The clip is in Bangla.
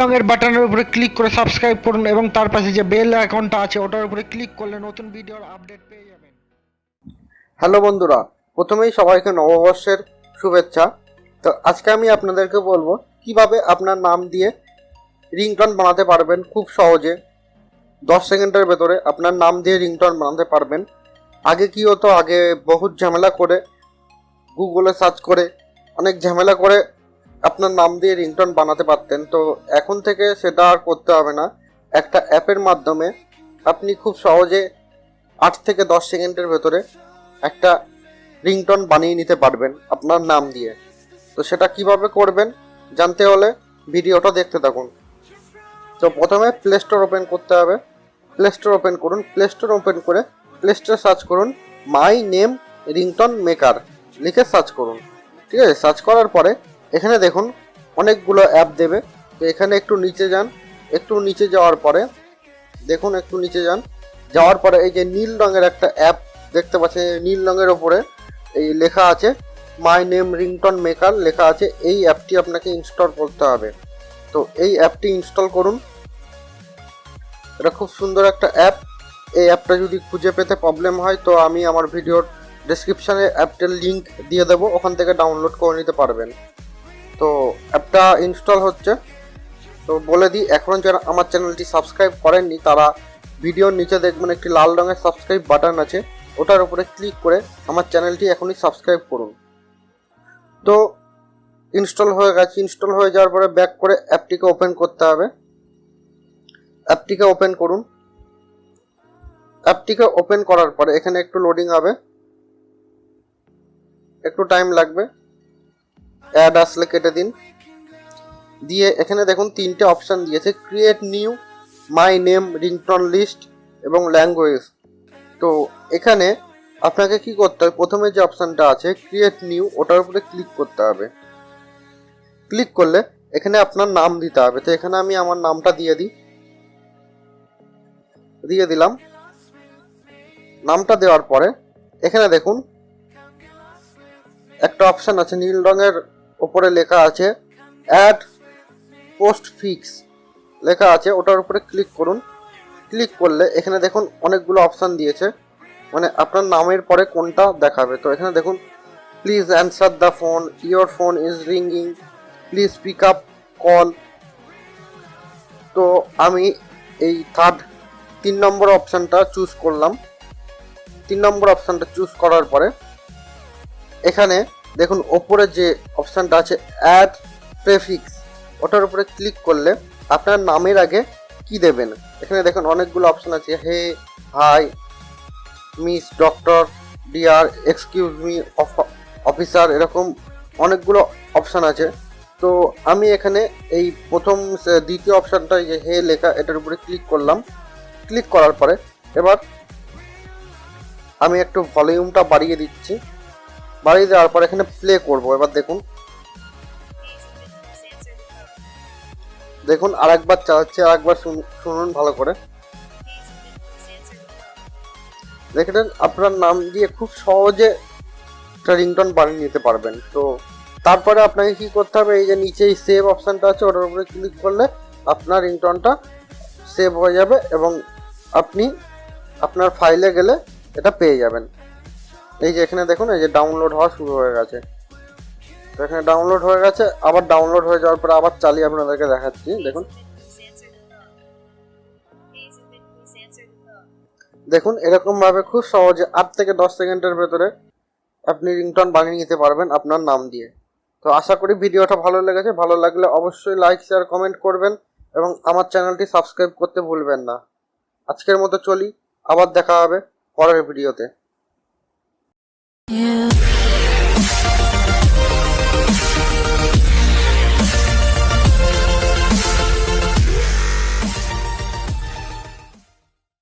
রঙের বাটনের উপরে ক্লিক করে সাবস্ক্রাইব করুন এবং তার পাশে যে বেল আইকনটা আছে, ওটার উপরে ক্লিক করলে নতুন ভিডিওর আপডেট পেয়ে যাবেন। হ্যালো বন্ধুরা, প্রথমেই সবাইকে নববর্ষের শুভেচ্ছা। তো আজকে আমি আপনাদেরকে বলব, কীভাবে আপনার নাম দিয়ে রিংটন বানাতে পারবেন খুব সহজে। দশ সেকেন্ডের ভেতরে আপনার নাম দিয়ে রিংটন বানাতে পারবেন। আগে কি হতো? আগে বহুত ঝামেলা করে গুগলে সার্চ করে, অনেক ঝামেলা করে আপনার নাম দিয়ে রিংটন বানাতে পারতেন, তো এখন থেকে সেটা আর করতে হবে না। একটা অ্যাপের মাধ্যমে আপনি খুব সহজে আট থেকে দশ সেকেন্ডের ভেতরে একটা রিংটন বানিয়ে নিতে পারবেন আপনার নাম দিয়ে। তো সেটা কীভাবে করবেন জানতে হলে ভিডিওটা দেখতে থাকুন। তো প্রথমে প্লে স্টোর ওপেন করতে হবে। প্লে স্টোর ওপেন করুন। প্লে স্টোর ওপেন করে প্লে স্টোরে সার্চ করুন মাই নেম রিংটন মেকার লিখে সার্চ করুন। ঠিক আছে? সার্চ করার পরে এখানে দেখুন, অনেকগুলো অ্যাপ দেবে। তো এখানে একটু নিচে যান, একটু নিচে যাওয়ার পরে, দেখুন একটু নিচে যান। যাওয়ার পরে এই যে নীল রঙের একটা অ্যাপ দেখতে পাচ্ছেন নীল রঙের ওপরে এই লেখা আছে মাই নেম রিংটন মেকার লেখা আছে, এই অ্যাপটি আপনাকে ইনস্টল করতে হবে। তো এই অ্যাপটি ইনস্টল করুন। এটা খুব সুন্দর একটা অ্যাপ এই অ্যাপটা যদি খুঁজে পেতে প্রবলেম হয়, তো আমি আমার ভিডিওর ডেসক্রিপশানে অ্যাপটার লিঙ্ক দিয়ে দেবো, ওখান থেকে ডাউনলোড করে নিতে পারবেন। তো অ্যাপটা ইনস্টল হচ্ছে। তো বলে দিই, এখন যারা আমার চ্যানেলটি সাবস্ক্রাইব করেননি, তারা ভিডিওর নিচে দেখবেন একটি লাল রঙের সাবস্ক্রাইব বাটন আছে। ওটার উপরে ক্লিক করে আমার চ্যানেলটি এখনই সাবস্ক্রাইব করুন। তো ইনস্টল হয়ে গেছে। ইনস্টল হয়ে যাওয়ার পরে ব্যাক করে অ্যাপটিকে ওপেন করতে হবে। অ্যাপটিকে ওপেন করুন। অ্যাপটিকে ওপেন করার পরে এখানে একটু লোডিং হবে। একটু টাইম লাগবে। অ্যাড আসলে কেটে দিন। দিয়ে এখানে দেখুন তিনটে অপশান দিয়েছে create new my name ringtone list এবং ল্যাঙ্গুয়েজ তো এখানে আপনাকে কি করতে হবে? প্রথমে যে অপশানটা আছে ক্রিয়েট নিউ ওটার উপরে ক্লিক করতে হবে। ক্লিক করলে এখানে আপনার নাম দিতে হবে। তো এখানে আমি আমার নামটা দিয়ে দিই। দিয়ে দিলাম। নামটা দেওয়ার পরে এখানে দেখুন একটা অপশান আছে, নীল রঙের ওপরে লেখা আছে অ্যাড পোস্ট ফিক্স লেখা আছে, ওটার উপরে ক্লিক করুন। ক্লিক করলে এখানে দেখুন অনেকগুলো অপশান দিয়েছে। মানে আপনার নামের পরে কোনটা দেখাবে। তো এখানে দেখুন please answer the phone your phone is ringing please pick up call তো আমি এই থার্ড তিন নম্বর অপশানটা চুজ করলাম। তিন নম্বর অপশানটা চুজ করার পরে এখানে দেখুন, ওপরে যে অপশানটা আছে অ্যাড প্রেফিক্স ওটার উপরে ক্লিক করলে আপনার নামের আগে কি দেবেন? এখানে দেখুন, অনেকগুলো অপশান আছে, hey, hi miss doctor DR excuse me officer এরকম অনেকগুলো অপশান আছে। তো আমি এখানে এই প্রথম দ্বিতীয় অপশানটা যে হে লেখা, এটার উপরে ক্লিক করলাম। ক্লিক করার পরে এবার আমি একটু ভলিউমটা বাড়িয়ে দিচ্ছি। বাড়িয়ে দেওয়ার পর এখানে প্লে করব। এবার দেখুন। দেখুন, আরেকবার চালাচ্ছি, আরেকবার শুন- শুনুন ভালো করে। দেখলেন আপনার নাম দিয়ে খুব সহজে একটা রিংটন বানিয়ে নিতে পারবেন। তো তারপরে আপনাকে কি করতে হবে? এই যে নিচে এই সেভ অপশানটা আছে, ওটার উপরে ক্লিক করলে আপনার রিংটনটা সেভ হয়ে যাবে এবং আপনি আপনার ফাইলে গেলে এটা পেয়ে যাবেন। এই যে এখানে দেখুন, এই যে ডাউনলোড হওয়া শুরু হয়ে গেছে। তো এখানে ডাউনলোড হয়ে গেছে, আবার ডাউনলোড হয়ে যাওয়ার পরে আবার চালিয়ে আপনাদেরকে দেখাচ্ছি, দেখুন। দেখুন এরকম ভাবে খুব সহজে আট থেকে দশ সেকেন্ডের ভেতরে আপনি রিংটন বানিয়ে নিতে পারবেন আপনার নাম দিয়ে। তো আশা করি ভিডিওটা ভালো লেগেছে, ভালো লাগলে অবশ্যই লাইক শেয়ার কমেন্ট করবেন এবং আমার চ্যানেলটি সাবস্ক্রাইব করতে ভুলবেন না। আজকের মতো চলি, আবার দেখা হবে পরের ভিডিওতে। you.